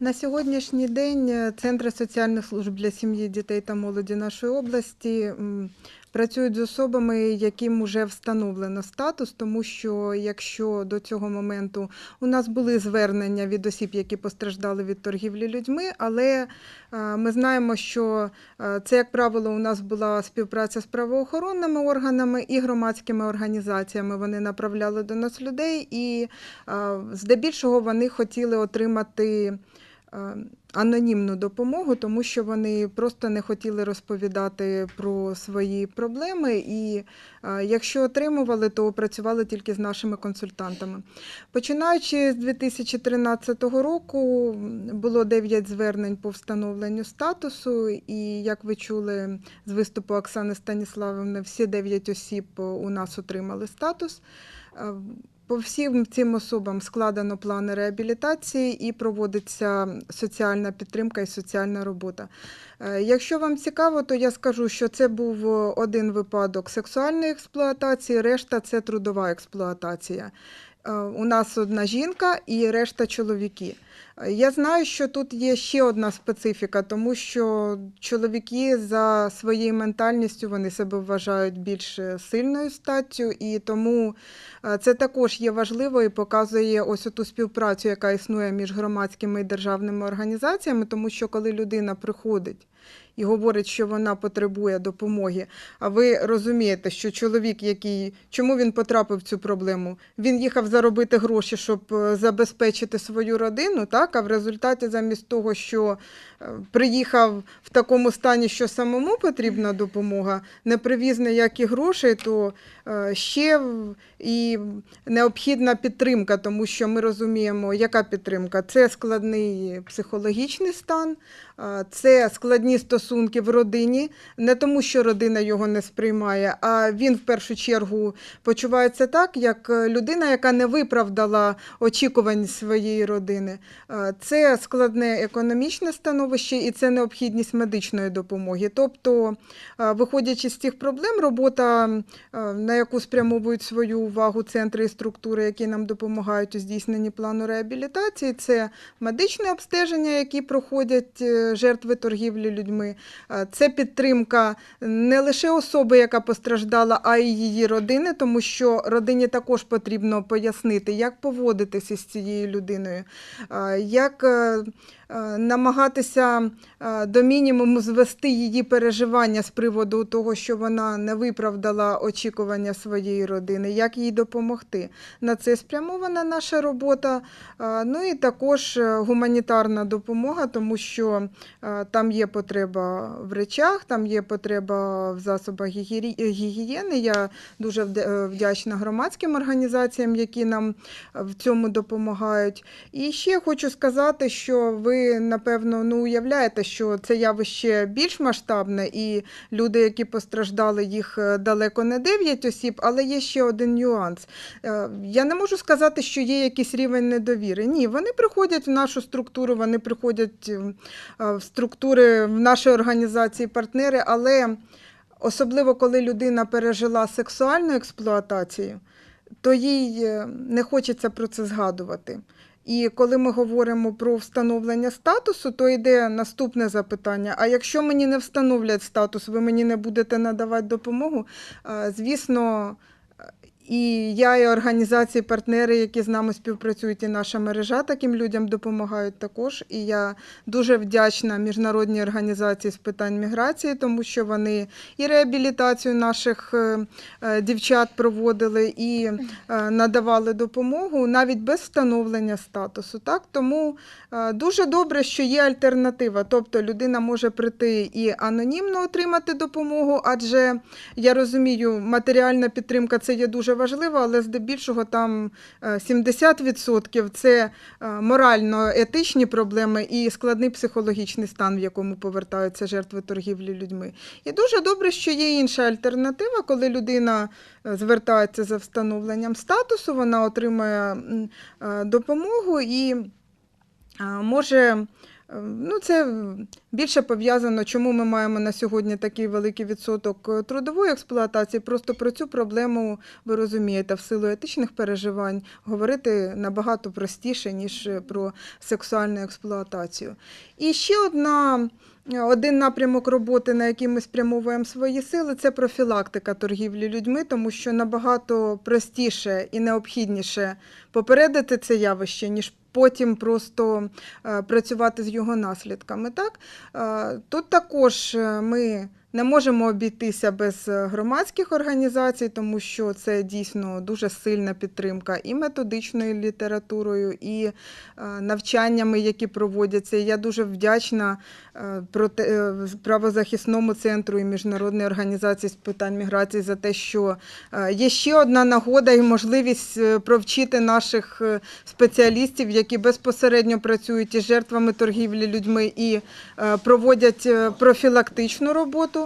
На сьогоднішній день е, Центри соціальних служб для сім'ї, дітей та молоді нашої області працюють з особами, яким вже встановлено статус, тому що якщо до цього моменту у нас були звернення від осіб, які постраждали від торгівлі людьми, але е, ми знаємо, що е, це, як правило, у нас була співпраця з правоохоронними органами і громадськими організаціями. Вони направляли до нас людей, і здебільшого вони хотіли отримати анонімну допомогу, тому що вони просто не хотіли розповідати про свої проблеми. І е, якщо отримували, то працювали тільки з нашими консультантами. Починаючи з 2013 року, було 9 звернень по встановленню статусу, і як ви чули з виступу Оксани Станіславівни, всі 9 осіб е, у нас отримали статус. По всім цим особам складено плани реабілітації і проводиться соціальна підтримка і соціальна робота. Е, Якщо вам цікаво, то я скажу, що це був один випадок сексуальної експлуатації, решта це трудова експлуатація. Е, У нас одна жінка і решта чоловіки. Е, Я знаю, що тут є ще одна специфіка, тому що чоловіки за своєю ментальністю вони себе вважають більш е, сильною статтю, і тому це також є важливо і показує ось ту співпрацю, яка існує між громадськими і державними організаціями, тому що коли людина приходить і говорить, що вона потребує допомоги, а ви розумієте, що чоловік, який чому він потрапив в цю проблему? Він їхав заробити гроші, щоб е, забезпечити свою родину, так? А в результаті, замість того, що е, приїхав в такому стані, що самому потрібна допомога, не привіз ніякі грошей, то е, ще і необхідна підтримка, тому що ми розуміємо, яка підтримка? Це складний психологічний стан, це складні стосунки в родині, не тому, що родина його не сприймає, а він в першу чергу почувається так, як е, людина, яка не виправдала очікувань своєї родини. Це складне економічне становище і це необхідність медичної допомоги. Тобто, виходячи з цих проблем, робота, на яку спрямовують свою увагу центри і структури, які нам допомагають у здійсненні плану реабілітації, це медичне обстеження, які проходять е, жертви торгівлі людьми. Е, Це підтримка не лише особи, яка постраждала, а й її родини, тому що родині також потрібно пояснити, як поводитися з цією людиною, е, як е, намагатися е, до мінімуму звести її переживання з приводу того, що вона не виправдала очікування своєї родини, як їй допомогти. На це спрямована наша робота. Е, Ну і також е, гуманітарна допомога, тому що е, там є потреба в речах, там є потреба в засобах гігієни. Я дуже е, вдячна громадським організаціям, які нам е, в цьому допомагають. І ще хочу сказати, що ви напевно ну, уявляєте, що це явище більш масштабне, і люди, які постраждали, їх е, далеко не 9 осіб, але є ще один нюанс. Е, Я не можу сказати, що є якийсь рівень недовіри. Ні, вони приходять в нашу структуру, вони приходять е, в структури в наші організації партнери, але особливо коли людина пережила сексуальну експлуатацію, то їй не хочеться про це згадувати. І коли ми говоримо про встановлення статусу, то йде наступне запитання: а якщо мені не встановлять статус, ви мені не будете надавати допомогу? Звісно, і я, і організації, партнери, які з нами співпрацюють, і наша мережа таким людям допомагають також. І я дуже вдячна міжнародній організації з питань міграції, тому що вони і реабілітацію наших е, е, дівчат проводили, і е, надавали допомогу навіть без встановлення статусу. Так? Тому дуже добре, що є альтернатива. Тобто людина може прийти і анонімно отримати допомогу, адже я розумію, матеріальна підтримка це є дуже важливо, але здебільшого там е, 70% це е, морально-етичні проблеми і складний психологічний стан, в якому повертаються жертви торгівлі людьми. І дуже добре, що є інша альтернатива, коли людина е, звертається за встановленням статусу, вона отримує е, допомогу і е, може Е, Ну, це більше пов'язано, чому ми маємо на сьогодні такий великий відсоток е, трудової експлуатації. Просто про цю проблему ви розумієте, в силу етичних переживань говорити набагато простіше, ніж е, про сексуальну експлуатацію. І ще одна. е, Один напрямок роботи, на який ми спрямовуємо свої сили, це профілактика торгівлі людьми, тому що набагато простіше і необхідніше попередити це явище, ніж потім просто е, працювати з його наслідками. Так? Е, Тут також е, ми не можемо обійтися без е, громадських організацій, тому що це дійсно дуже сильна підтримка і методичною літературою, і е, навчаннями, які проводяться. Я дуже вдячна е, правозахисному центру і міжнародній організації з питань міграції за те, що є ще одна нагода і можливість провчити наших спеціалістів, які безпосередньо працюють із жертвами торгівлі людьми і проводять профілактичну роботу.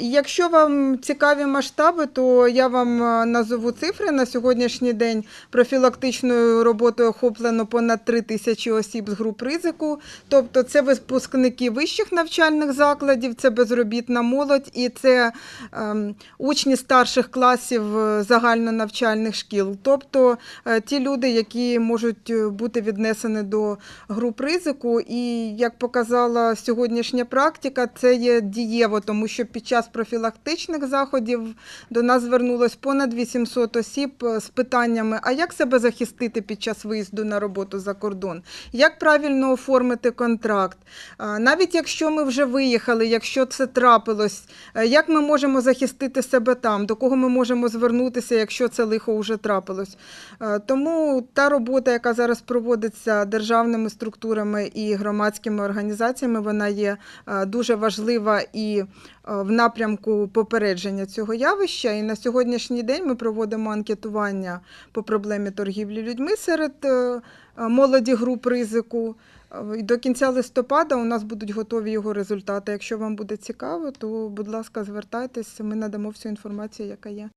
якщо вам цікаві масштаби, то я вам назову цифри. На сьогоднішній день профілактичною роботою охоплено понад 3 тисячі осіб з груп ризику. Тобто це випускники вищих навчальних закладів, це безробітна молодь і це ем, учні старших класів е, загальнонавчальних шкіл. Тобто е, ті люди, які можуть е, бути віднесені до груп ризику. І як показала сьогоднішня практика, це є дієво, тому що під час профілактичних заходів до нас звернулось понад 800 осіб е, з питаннями: а як себе захистити під час виїзду на роботу за кордон? Як правильно оформити контракт? Навіть якщо ми вже виїхали, якщо це трапилось, е, як ми можемо захистити себе там, до кого ми можемо звернутися, якщо це лихо вже трапилось? Е, Тому та робота, яка зараз проводиться державними структурами і громадськими організаціями, вона є е, дуже важлива і е, в напрямку попередження цього явища. І на сьогоднішній день ми проводимо анкетування по проблемі торгівлі людьми серед е, молоді груп ризику. Е, І до кінця листопада у нас будуть готові його результати. Якщо вам буде цікаво, то будь ласка, звертайтеся, ми надамо всю інформацію, яка є.